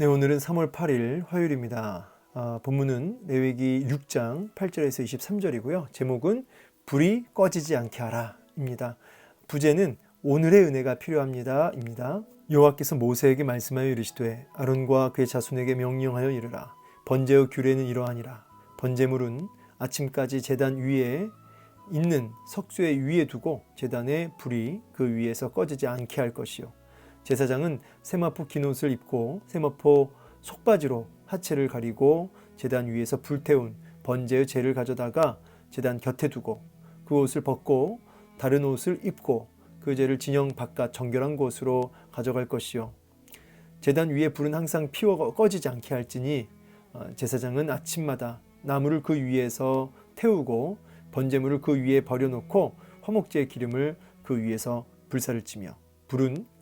네, 오늘은 3월 8일 화요일입니다. 아, 본문은 레위기 6장 8절에서 23절이고요. 제목은 불이 꺼지지 않게 하라입니다. 부제는 오늘의 은혜가 필요합니다입니다. 여호와께서 모세에게 말씀하여 이르시되 아론과 그의 자손에게 명령하여 이르라 번제의 규례는 이러하니라 번제물은 아침까지 제단 위에 있는 석쇠 위에 두고 제단의 불이 그 위에서 꺼지지 않게 할 것이요 제사장은 세마포 긴 옷을 입고 세마포 속바지로 하체를 가리고 제단 위에서 불태운 번제의 재를 가져다가 제단 곁에 두고 그 옷을 벗고 다른 옷을 입고 그 재를 진영 바깥 정결한 곳으로 가져갈 것이요. 제단 위에 불은 항상 피워 꺼지지 않게 할지니 어, 제사장은 아침마다 나무를 그 위에서 태우고 번제물을 그 위에 버려놓고 화목제의 기름을 그 위에서 불사를 치며 불은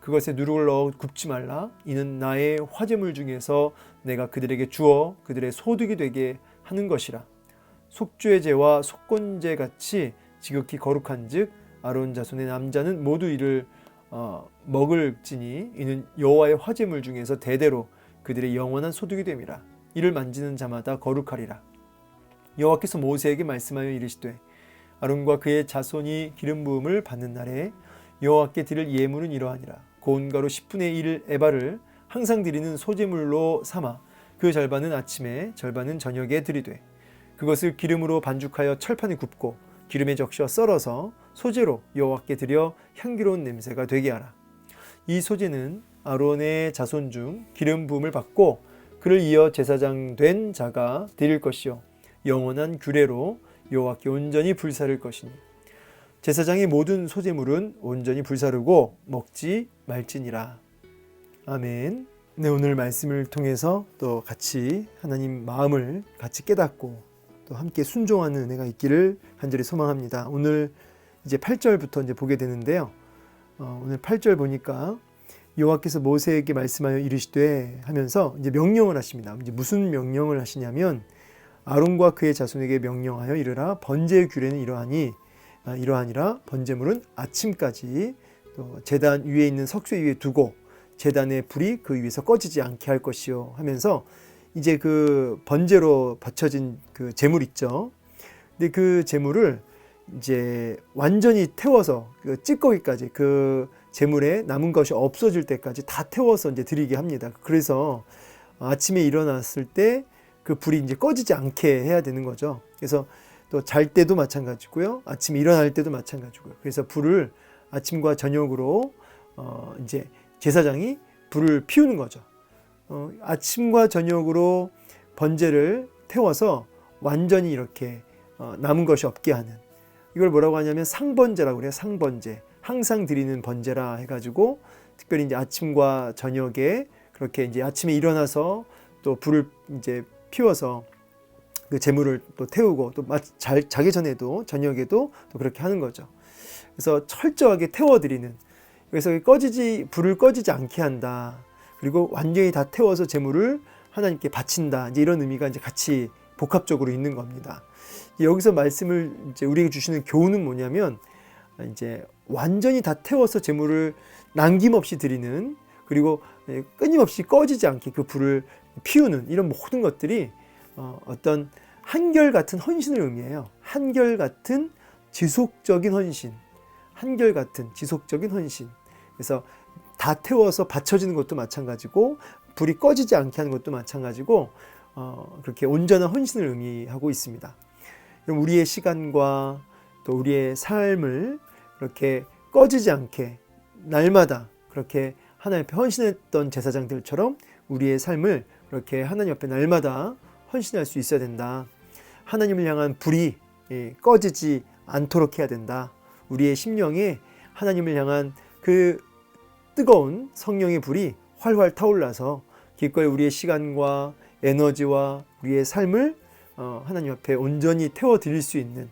그것에 넣어 굽지 말라. 이는 나의 화제물 중에서 내가 그들에게 주어 그들의 소득이 되게 하는 것이라. 속죄 제와 속건제 같이 지극히 거룩한즉 아론 자손의 남자는 모두 이를 어, 먹을지니 이는 여호와의 화제물 중에서 대대로 그들의 영원한 소득이 됨이라. 이를 만지는 자마다 거룩하리라. 여호와께서 모세에게 말씀하여 이르시되 아론과 그의 자손이 기름 부음을 받는 날에 여호와께 드릴 예물은 이러하니라 고운 가루 10분의 1 에바를 항상 드리는 소재물로 삼아 그 절반은 아침에 절반은 저녁에 드리되 그것을 기름으로 반죽하여 철판에 굽고 기름에 적셔 썰어서 소재로 여호와께 드려 향기로운 냄새가 되게 하라. 이 소재는 아론의 자손 중 기름 부음을 받고 그를 이어 제사장 된 자가 드릴 것이요. 영원한 규례로 여호와께 온전히 불사를 것이니 제사장의 모든 소재물은 온전히 불사르고 먹지 말지니라. 아멘. 네, 오늘 말씀을 통해서 또 같이 하나님 마음을 같이 깨닫고 또 함께 순종하는 은혜가 있기를 간절히 소망합니다. 오늘 이제 8절부터 이제 보게 되는데요. 어, 오늘 8절 보니까 여호와께서 모세에게 말씀하여 이르시되 하면서 이제 명령을 하십니다. 이제 무슨 명령을 하시냐면 아론과 그의 자손에게 명령하여 이르라 번제의 규례는 이러하니 아, 이러하니라 번제물은 아침까지 또 제단 위에 있는 석쇠 위에 두고 제단의 불이 그 위에서 꺼지지 않게 할 것이요 하면서 이제 그 번제로 바쳐진 그 제물 있죠. 근데 그 제물을 이제 완전히 태워서 그 찌꺼기까지 그 제물에 남은 것이 없어질 때까지 다 태워서 이제 드리게 합니다. 그래서 아침에 일어났을 때 그 불이 이제 꺼지지 않게 해야 되는 거죠. 그래서 또 잘 때도 마찬가지고요. 아침에 일어날 때도 마찬가지고요. 그래서 불을 아침과 저녁으로 어 이제 제사장이 불을 피우는 거죠. 어 아침과 저녁으로 번제를 태워서 완전히 이렇게 어 남은 것이 없게 하는 이걸 뭐라고 하냐면 상번제라고 그래요. 상번제. 항상 드리는 번제라 해가지고 특별히 이제 아침과 저녁에 그렇게 이제 아침에 일어나서 또 불을 이제 피워서 그 재물을 또 태우고 또 자, 자기 전에도 저녁에도 또 그렇게 하는 거죠. 그래서 철저하게 태워드리는 그래서 꺼지지 불을 꺼지지 않게 한다. 그리고 완전히 다 태워서 재물을 하나님께 바친다. 이제 이런 의미가 이제 같이 복합적으로 있는 겁니다. 여기서 말씀을 이제 우리에게 주시는 교훈은 뭐냐면 이제 완전히 다 태워서 재물을 남김없이 드리는 그리고 끊임없이 꺼지지 않게 그 불을 피우는 이런 모든 것들이 어, 어떤 한결같은 헌신을 의미해요. 한결같은 지속적인 헌신, 한결같은 지속적인 헌신. 그래서 다 태워서 받쳐지는 것도 마찬가지고 불이 꺼지지 않게 하는 것도 마찬가지고 어, 그렇게 온전한 헌신을 의미하고 있습니다. 그럼 우리의 시간과 또 우리의 삶을 그렇게 꺼지지 않게 날마다 그렇게 하나님 앞에 헌신했던 제사장들처럼 우리의 삶을 그렇게 하나님 앞에 날마다 헌신할 수 있어야 된다. 하나님을 향한 불이 예, 꺼지지 않도록 해야 된다. 우리의 심령에 하나님을 향한 그 뜨거운 성령의 불이 활활 타올라서 기꺼이 우리의 시간과 에너지와 우리의 삶을 어, 하나님 앞에 온전히 태워 드릴 수 있는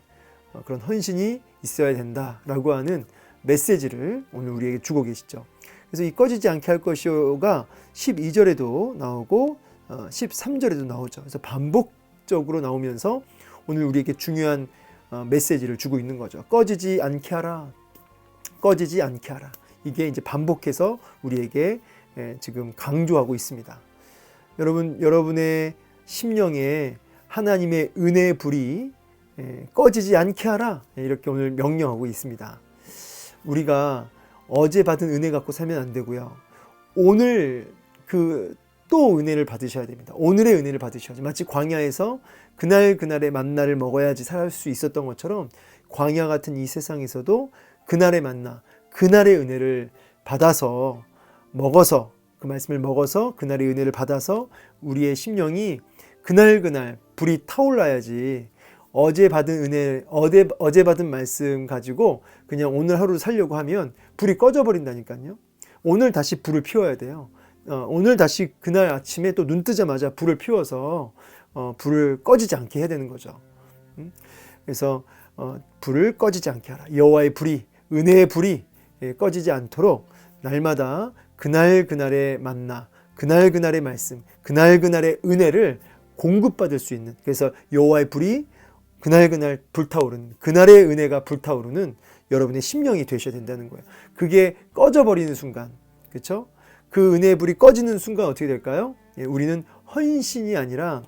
어, 그런 헌신이 있어야 된다라고 하는 메시지를 오늘 우리에게 주고 계시죠. 그래서 이 꺼지지 않게 할 것이요가 12절에도 나오고 어, 13절에도 나오죠. 그래서 반복적으로 나오면서 오늘 우리에게 중요한 어, 메시지를 주고 있는 거죠. 꺼지지 않게 하라. 꺼지지 않게 하라. 이게 이제 반복해서 우리에게 예, 지금 강조하고 있습니다. 여러분, 여러분의 심령에 하나님의 은혜의 불이 예, 꺼지지 않게 하라. 예, 이렇게 오늘 명령하고 있습니다. 우리가 어제 받은 은혜 갖고 살면 안 되고요. 오늘 그 또 은혜를 받으셔야 됩니다. 오늘의 은혜를 받으셔야지. 마치 광야에서 그날 그날의 만나를 먹어야지 살 수 있었던 것처럼 광야 같은 이 세상에서도 그날의 만나, 그날의 은혜를 받아서 먹어서 그 말씀을 먹어서 그날의 은혜를 받아서 우리의 심령이 그날 그날 불이 타올라야지 어제 받은 은혜, 어제, 어제 받은 말씀 가지고 그냥 오늘 하루 살려고 하면 불이 꺼져 버린다니까요. 오늘 다시 불을 피워야 돼요. 어, 오늘 다시 그날 아침에 또 눈 뜨자마자 불을 피워서 어, 불을 꺼지지 않게 해야 되는 거죠. 음? 그래서 어, 불을 꺼지지 않게 하라. 여호와의 불이 은혜의 불이 예, 꺼지지 않도록 날마다 그날 그날의 만나, 그날 그날의 말씀, 그날 그날의 은혜를 공급받을 수 있는 그래서 여호와의 불이 그날 그날 불타오르는 그날의 은혜가 불타오르는 여러분의 심령이 되셔야 된다는 거예요. 그게 꺼져 버리는 순간, 그렇죠? 그 은혜의 불이 꺼지는 순간 어떻게 될까요? 예, 우리는 헌신이 아니라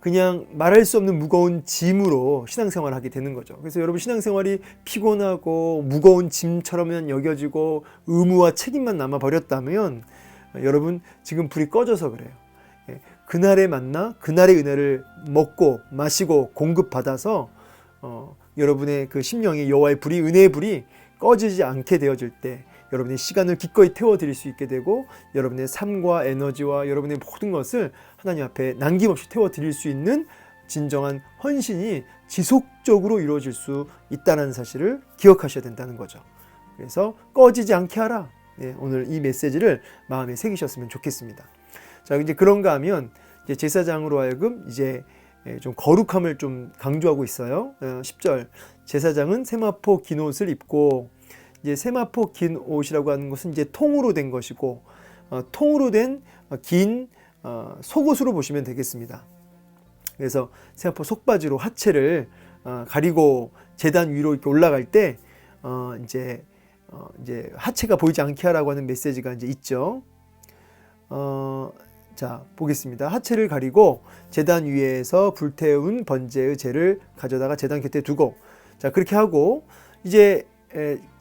그냥 말할 수 없는 무거운 짐으로 신앙생활을 하게 되는 거죠. 그래서 여러분 신앙생활이 피곤하고 무거운 짐처럼 여겨지고 의무와 책임만 남아 버렸다면 여러분 지금 불이 꺼져서 그래요. 예, 그날의 만나, 그날의 은혜를 먹고 마시고 공급받아서 어, 여러분의 그 심령의 여호와의 불이 은혜의 불이 꺼지지 않게 되어질 때 여러분의 시간을 기꺼이 태워드릴 수 있게 되고 여러분의 삶과 에너지와 여러분의 모든 것을 하나님 앞에 남김없이 태워드릴 수 있는 진정한 헌신이 지속적으로 이루어질 수 있다는 사실을 기억하셔야 된다는 거죠. 그래서 꺼지지 않게 하라. 네, 오늘 이 메시지를 마음에 새기셨으면 좋겠습니다. 자, 이제 그런가 하면 이제 제사장으로 하여금 이제 예, 좀 거룩함을 좀 강조하고 있어요. 10절 제사장은 세마포 긴 옷을 입고 이제 세마포 긴 옷이라고 하는 것은 이제 통으로 된 것이고 어, 통으로 된긴 어, 속옷으로 보시면 되겠습니다. 그래서 세마포 속바지로 하체를 어, 가리고 재단 위로 이렇게 올라갈 때 어, 이제 어, 이제 하체가 보이지 않게 하라고 하는 메시지가 이제 있죠. 어, 자 보겠습니다. 하체를 가리고 재단 위에서 불태운 번제의 재를 가져다가 재단 곁에 두고 자 그렇게 하고 이제 에,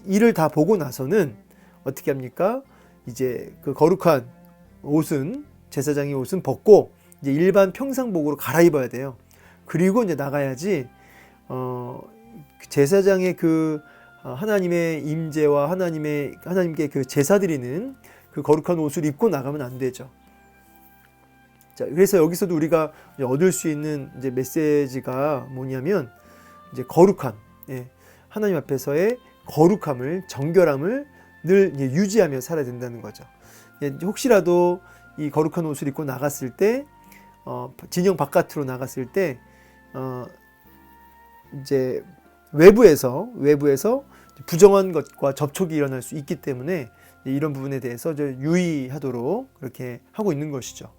일을 다 보고 나서는 어떻게 합니까? 이제 그 거룩한 옷은 제사장의 옷은 벗고 이제 일반 평상복으로 갈아입어야 돼요. 그리고 이제 나가야지 어 제사장의 그 어, 하나님의 임재와 하나님의 하나님께 그 제사 드리는 그 거룩한 옷을 입고 나가면 안 되죠. 자, 그래서 여기서도 우리가 얻을 수 있는 이제 메시지가 뭐냐면 이제 거룩한 예, 하나님 앞에서의 거룩함을 정결함을 늘 유지하며 살아야 된다는 거죠. 예, 혹시라도 이 거룩한 옷을 입고 나갔을 때 어, 진영 바깥으로 나갔을 때 어, 이제 외부에서 외부에서 부정한 것과 접촉이 일어날 수 있기 때문에 이런 부분에 대해서 유의하도록 그렇게 하고 있는 것이죠.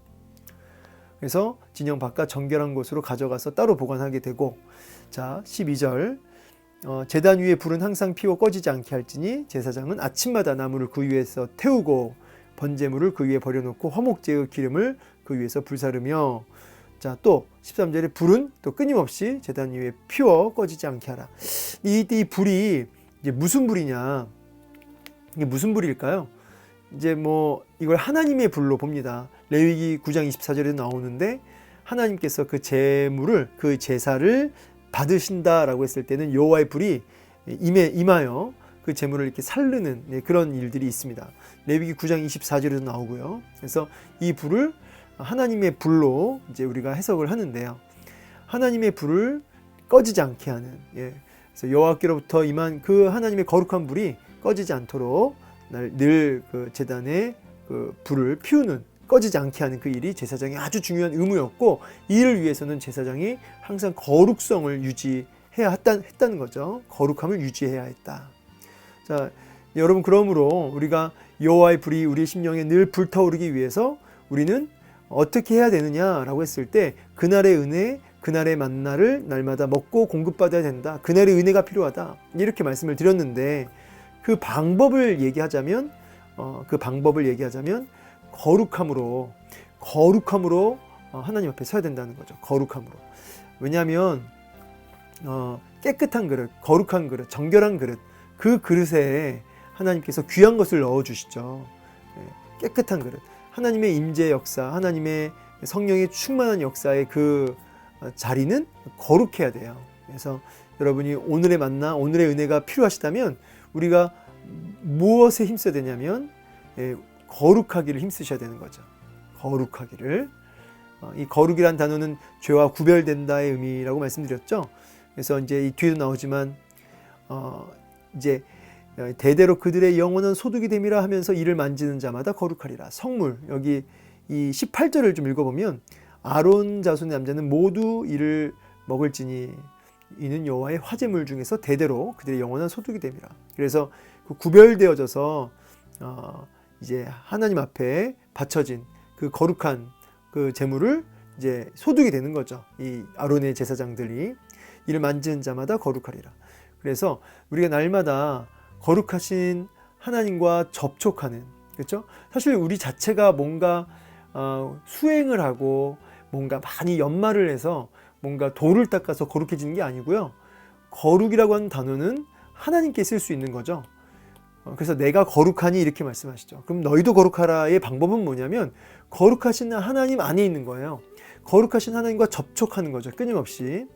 그래서 진영 바깥 정결한 곳으로 가져가서 따로 보관하게 되고 자 12절 어, 재단 위에 불은 항상 피워 꺼지지 않게 할지니 제사장은 아침마다 나무를 그 위에서 태우고 번제물을 그 위에 버려놓고 화목제의 기름을 그 위에서 불사르며 자 또 13절에 불은 또 끊임없이 재단 위에 피워 꺼지지 않게 하라 이, 이 불이 이제 무슨 불이냐 이게 무슨 불일까요? 이제 뭐 이걸 하나님의 불로 봅니다. 레위기 9장 24절에 나오는데 하나님께서 그 제물을 그 제사를 받으신다라고 했을 때는 여호와의 불이 임해 임하여 그 제물을 이렇게 살르는 네, 그런 일들이 있습니다. 레위기 9장 24절에도 나오고요. 그래서 이 불을 하나님의 불로 이제 우리가 해석을 하는데요. 하나님의 불을 꺼지지 않게 하는 예. 그래서 여호와께로부터 임한 그 하나님의 거룩한 불이 꺼지지 않도록 늘그 재단에 그 불을 피우는 꺼지지 않게 하는 그 일이 제사장의 아주 중요한 의무였고 이 일을 위해서는 제사장이 항상 거룩성을 유지해야 했다, 했다는 거죠. 거룩함을 유지해야 했다. 자, 여러분 그러므로 우리가 여호와의 불이 우리의 심령에 늘 불타오르기 위해서 우리는 어떻게 해야 되느냐라고 했을 때 그날의 은혜, 그날의 만나를 날마다 먹고 공급받아야 된다. 그날의 은혜가 필요하다. 이렇게 말씀을 드렸는데 그 방법을 얘기하자면 어, 그 방법을 얘기하자면 거룩함으로 거룩함으로 어, 하나님 앞에 서야 된다는 거죠. 거룩함으로. 왜냐하면 어, 깨끗한 그릇, 거룩한 그릇, 정결한 그릇 그 그릇에 하나님께서 귀한 것을 넣어 주시죠. 예, 깨끗한 그릇. 하나님의 임재 역사, 하나님의 성령의 충만한 역사의 그 어, 자리는 거룩해야 돼요. 그래서 여러분이 오늘의 만나, 오늘의 은혜가 필요하시다면 우리가 무엇에 힘써야 되냐면 예, 거룩하기를 힘쓰셔야 되는 거죠. 거룩하기를. 어, 이 거룩이란 단어는 죄와 구별된다의 의미라고 말씀드렸죠. 그래서 이제 이 뒤에도 나오지만 어, 이제 대대로 그들의 영혼은 소득이 됨이라 하면서 이를 만지는 자마다 거룩하리라. 성물 여기 이 18절을 좀 읽어보면 아론 자손의 남자는 모두 이를 먹을지니 이는 여호와의 화제물 중에서 대대로 그들의 영원한 소득이 됨이라. 그래서 그 구별되어져서 어 이제 하나님 앞에 바쳐진 그 거룩한 그 제물을 이제 소득이 되는 거죠. 이 아론의 제사장들이 이를 만지는 자마다 거룩하리라. 그래서 우리가 날마다 거룩하신 하나님과 접촉하는 그렇죠? 사실 우리 자체가 뭔가 어, 수행을 하고 뭔가 많이 연말을 해서 뭔가 돌을 닦아서 거룩해지는 게 아니고요. 거룩이라고 하는 단어는 하나님께 쓸 수 있는 거죠. 어, 그래서 내가 거룩하니 이렇게 말씀하시죠. 그럼 너희도 거룩하라의 방법은 뭐냐면 거룩하신 하나님 안에 있는 거예요. 거룩하신 하나님과 접촉하는 거죠. 끊임없이.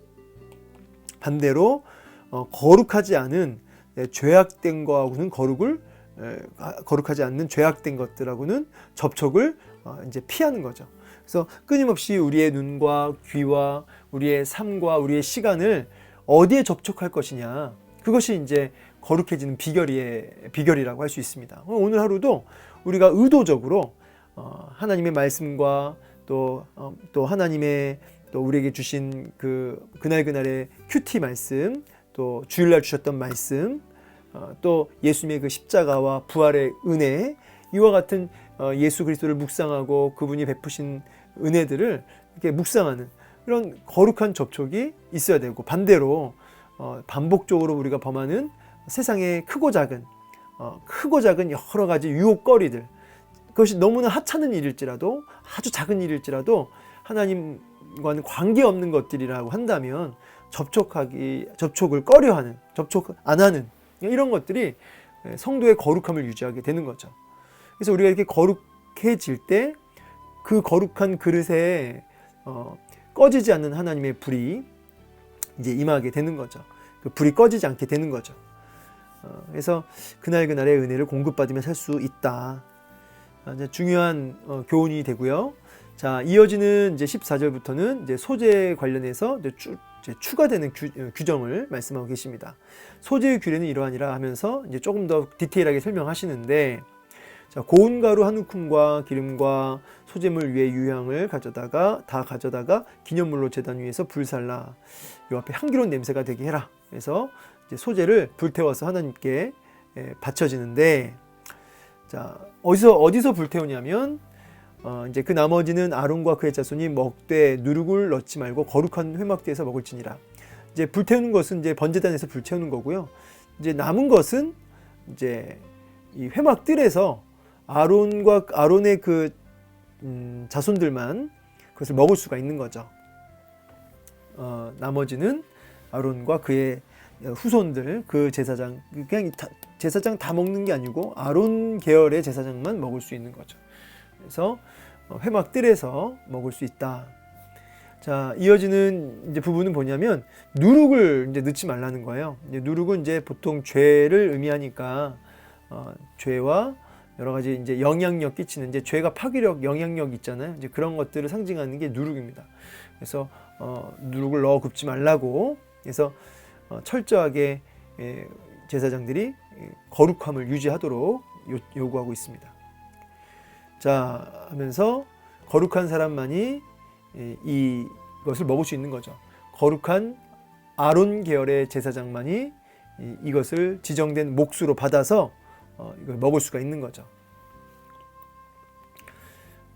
반대로 어, 거룩하지 않은 네, 죄악된 거하고는 거룩을 에, 아, 거룩하지 않는 죄악된 것들하고는 접촉을 어, 이제 피하는 거죠. 그래서 끊임없이 우리의 눈과 귀와 우리의 삶과 우리의 시간을 어디에 접촉할 것이냐 그것이 이제 거룩해지는 비결이 비결이라고 할 수 있습니다. 오늘 하루도 우리가 의도적으로 어, 하나님의 말씀과 또, 어, 또 하나님의 또 우리에게 주신 그 그날 그날의 큐티 말씀 또 주일날 주셨던 말씀 어, 또 예수님의 그 십자가와 부활의 은혜 이와 같은 어, 예수 그리스도를 묵상하고 그분이 베푸신 은혜들을 이렇게 묵상하는 이런 거룩한 접촉이 있어야 되고 반대로 어, 반복적으로 우리가 범하는 세상의 크고 작은 어, 크고 작은 여러 가지 유혹거리들 그것이 너무나 하찮은 일일지라도 아주 작은 일일지라도 하나님과는 관계없는 것들이라고 한다면 접촉하기 접촉을 꺼려하는 접촉 안 하는 이런 것들이 성도의 거룩함을 유지하게 되는 거죠. 그래서 우리가 이렇게 거룩해질 때 그 거룩한 그릇에 어, 꺼지지 않는 하나님의 불이 이제 임하게 되는 거죠. 그 불이 꺼지지 않게 되는 거죠. 어, 그래서 그날 그날의 은혜를 공급받으며 살 수 있다. 아, 중요한 어, 교훈이 되고요. 자 이어지는 이제 14절부터는 이제 소재 관련해서 이제 추, 이제 추가되는 규, 어, 규정을 말씀하고 계십니다. 소재의 규례는 이러하니라 하면서 이제 조금 더 디테일하게 설명하시는데 자, 고운 가루 한 움큼과 기름과 소재물 위에 유향을 가져다가 다 가져다가 기념물로 제단 위에서 불살라 요 앞에 향기로운 냄새가 되게 해라. 그래서 소재를 불태워서 하나님께 예, 바쳐지는데 자 어디서 어디서 불태우냐면 어, 이제 그 나머지는 아론과 그의 자손이 먹되 누룩을 넣지 말고 거룩한 회막대에서 먹을지니라. 이제 불태우는 것은 이제 번제단에서 불태우는 거고요. 이제 남은 것은 이제 이 회막들에서 아론과 아론의 그 음, 자손들만 그것을 먹을 수가 있는 거죠. 어, 나머지는 아론과 그의 후손들, 그 제사장, 그냥 다, 제사장 다 먹는 게 아니고 아론 계열의 제사장만 먹을 수 있는 거죠. 그래서 어, 회막들에서 먹을 수 있다. 자, 이어지는 이제 부분은 뭐냐면 누룩을 이제 넣지 말라는 거예요. 이제 누룩은 이제 보통 죄를 의미하니까 어, 죄와 여러 가지 이제 영향력 끼치는 이제 죄가 파괴력, 영향력 있잖아요. 이제 그런 것들을 상징하는 게 누룩입니다. 그래서 어, 누룩을 넣어 굽지 말라고 그래서 어, 철저하게 예, 제사장들이 거룩함을 유지하도록 요, 요구하고 있습니다. 자 하면서 거룩한 사람만이 이- 이것을 먹을 수 있는 거죠. 거룩한 아론 계열의 제사장만이 이- 이것을 지정된 몫으로 받아서 어, 이걸 먹을 수가 있는 거죠.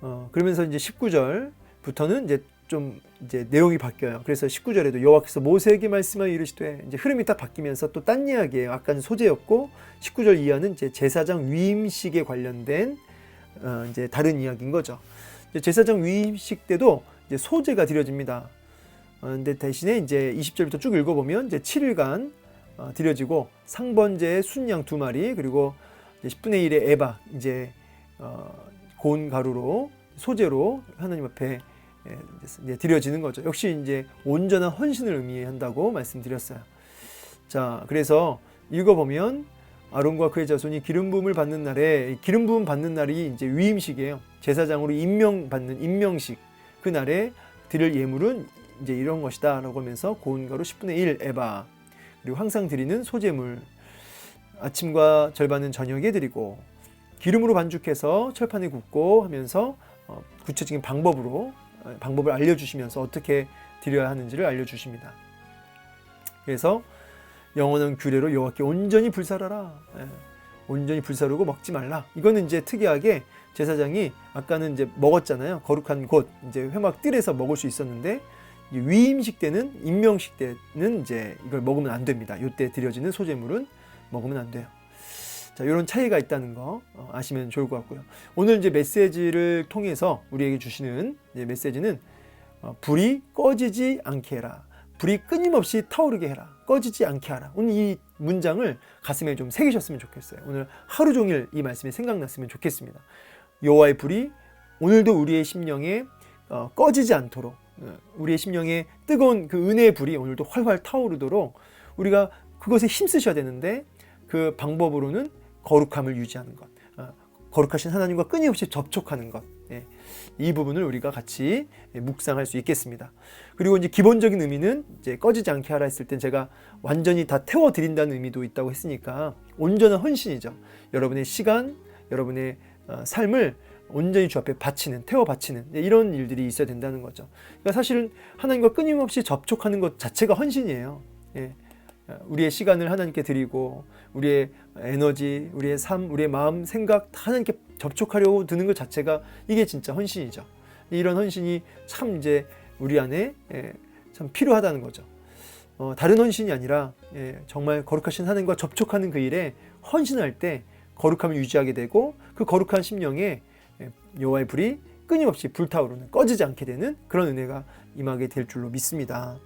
어, 그러면서 이제 19절부터는 이제 좀 이제 내용이 바뀌어요. 그래서 19절에도 여호와께서 모세에게 말씀하여 이르시되 이제 흐름이 딱 바뀌면서 또 딴 이야기예요. 아까는 소재였고 19절 이하는 이제 제사장 위임식에 관련된 어, 이제 다른 이야기인 거죠. 제사장 위임식 때도 이제 소재가 드려집니다. 어, 근데 대신에 이제 20절부터 쭉 읽어보면 이제 7일간 어, 드려지고 상번제의 순양 두 마리 그리고 이제 10분의 1의 에바 이제 어, 고운 가루로 소재로 하나님 앞에 예, 이제 드려지는 거죠. 역시 이제 온전한 헌신을 의미한다고 말씀드렸어요. 자, 그래서 읽어보면 아론과 그의 자손이 기름 부음을 받는 날에 기름 부음 받는 날이 이제 위임식이에요. 제사장으로 임명받는 임명식 그 날에 드릴 예물은 이제 이런 것이다라고 하면서 고운 가루 10분의 1 에바 그리고 항상 드리는 소재물 아침과 절반은 저녁에 드리고 기름으로 반죽해서 철판에 굽고 하면서 어, 구체적인 방법으로 어, 방법을 알려주시면서 어떻게 드려야 하는지를 알려주십니다. 그래서 영원한 규례로 여호와께 온전히 불살하라. 예, 온전히 불사르고 먹지 말라. 이거는 이제 특이하게 제사장이 아까는 이제 먹었잖아요. 거룩한 곳 이제 회막 뜰에서 먹을 수 있었는데 이 위임식 때는 임명식 때는 이제 이걸 먹으면 안 됩니다. 이때 드려지는 소재물은 먹으면 안 돼요. 자, 이런 차이가 있다는 거 어, 아시면 좋을 것 같고요. 오늘 이제 메시지를 통해서 우리에게 주시는 메시지는 어, 불이 꺼지지 않게 해라. 불이 끊임없이 타오르게 해라. 꺼지지 않게 하라. 오늘 이 문장을 가슴에 좀 새기셨으면 좋겠어요. 오늘 하루 종일 이 말씀이 생각났으면 좋겠습니다. 여호와의 불이 오늘도 우리의 심령에 어, 꺼지지 않도록 어, 우리의 심령에 뜨거운 그 은혜의 불이 오늘도 활활 타오르도록 우리가 그것에 힘쓰셔야 되는데 그 방법으로는 거룩함을 유지하는 것, 어, 거룩하신 하나님과 끊임없이 접촉하는 것. 예, 이 부분을 우리가 같이 묵상할 수 있겠습니다. 그리고 이제 기본적인 의미는 이제 꺼지지 않게 하라 했을 땐 제가 완전히 다 태워 드린다는 의미도 있다고 했으니까 온전한 헌신이죠. 여러분의 시간, 여러분의 어, 삶을 온전히 주 앞에 바치는, 태워 바치는 네, 이런 일들이 있어야 된다는 거죠. 그러니까 사실은 하나님과 끊임없이 접촉하는 것 자체가 헌신이에요. 예. 우리의 시간을 하나님께 드리고 우리의 에너지, 우리의 삶, 우리의 마음, 생각 다 하나님께 접촉하려고 드는 것 자체가 이게 진짜 헌신이죠. 이런 헌신이 참 이제 우리 안에 예, 참 필요하다는 거죠. 어, 다른 헌신이 아니라 예, 정말 거룩하신 하나님과 접촉하는 그 일에 헌신할 때 거룩함을 유지하게 되고 그 거룩한 심령에 예, 여호와의 불이 끊임없이 불타오르는 꺼지지 않게 되는 그런 은혜가 임하게 될 줄로 믿습니다.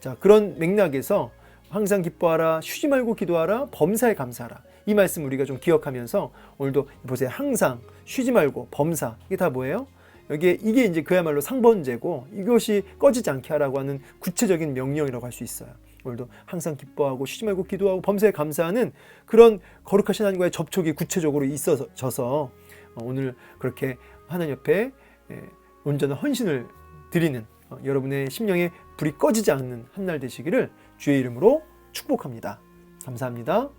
자 그런 맥락에서 항상 기뻐하라 쉬지 말고 기도하라 범사에 감사하라 이 말씀 우리가 좀 기억하면서 오늘도 보세요 항상 쉬지 말고 범사 이게 다 뭐예요? 여기에 이게 이제 그야말로 상번제고 이것이 꺼지지 않게 하라고 하는 구체적인 명령이라고 할 수 있어요. 오늘도 항상 기뻐하고 쉬지 말고 기도하고 범사에 감사하는 그런 거룩하신 하나님과의 접촉이 구체적으로 있어져서 오늘 그렇게 하나님 옆에 예, 온전한 헌신을 드리는 어, 여러분의 심령에 불이 꺼지지 않는 한 날 되시기를 주의 이름으로 축복합니다. 감사합니다.